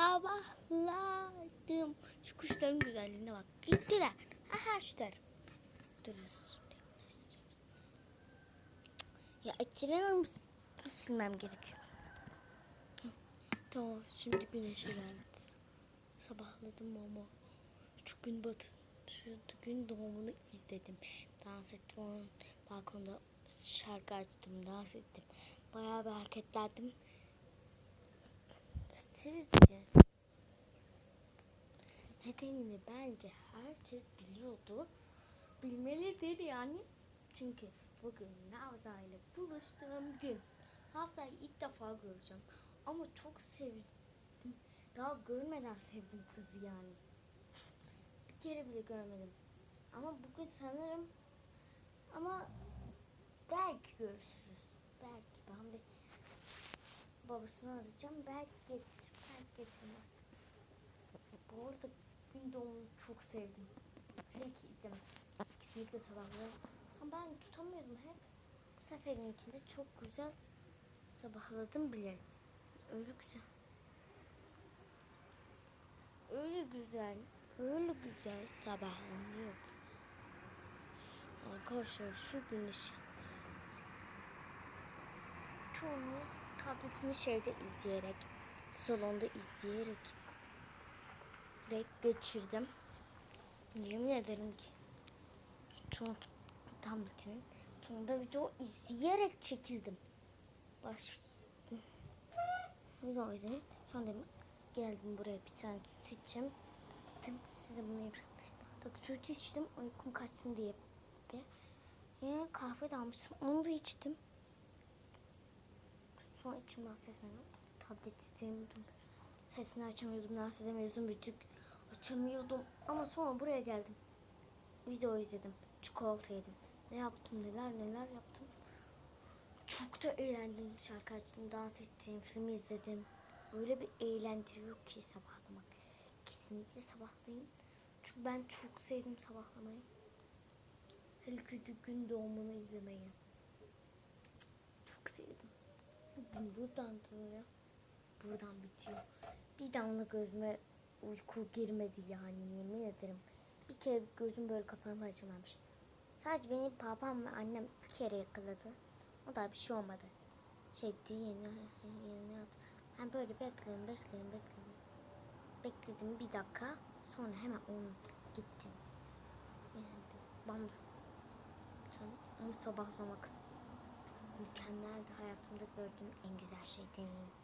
Sabahladım. Şu kuşların güzelliğine bak. Gittiler. Aha şular. Dur. Ya ekranı silmem gerekiyor. Tamam şimdi güneşe geldi. Sabahladım ama şu gün batı şu gün doğumunu izledim. Dans ettim onun balkonda şarkı açtım, dans ettim. Bayağı bir hareketlendim. Sizce nedenini bence herkes biliyordu. Bilmelidir yani. Çünkü bugün Navza ile buluştuğum gün. Haftayı ilk defa göreceğim. Ama çok sevdim. Daha görmeden sevdim kızı yani. Bir kere bile görmedim. Ama bugün sanırım ama belki görüşürüz. Babasını arayacağım. Belki getirir. Belki getirmez. Bu arada gün doğumunu çok sevdim. Hele ki izlemesin. Kesinlikle sabahları. Ama ben tutamıyordum hep. Bu seferinkinde çok güzel sabahladım bile. Öyle güzel. Öyle güzel. Öyle güzel sabahlanıyor. Arkadaşlar şu güneşi çoğunu tabletimi şeyde izleyerek, salonda izleyerek renk geçirdim. Yemin ederim ki çoğu tabletimin sonunda video izleyerek çekildim. Baş video izledim. Sonra dedim geldim buraya bir tane süt içeceğim. Dedim size bunu yapayım. Bak süt içtim uykum kaçsın diye. Ve yine kahve de almıştım. Onu da içtim. Sonra içim rahat etmedi. Tablet istemiyordum. Sesini açamıyordum. Dans edemiyordum. Müzik açamıyordum. Ama sonra buraya geldim. Video izledim. Çikolata yedim. Ne yaptım neler neler yaptım. Çok da eğlendim. Şarkı açtım, dans ettim, film izledim. Öyle bir eğlendiriyor ki sabahlamak. Kesinlikle sabahlayın. Çünkü ben çok sevdim sabahlamayı. Hele gün doğumunu izlemeyi. Çok sevdim. Gün buradan doğuyor. Buradan bitiyor. Bir damla gözüme uyku girmedi yani yemin ederim. Bir kere gözüm böyle kapanıp açılmamış. Sadece beni babam ve annem bir kere yakaladı. O da bir şey olmadı. Çekti yeni yeni yat. Ben böyle bekledim bekledim bekledim. Bekledim bir dakika. Sonra hemen onu gittim. Yani bam. Sonra onu sabahlamak mükemmeldi hayatımda gördüğüm en güzel şey deneyim.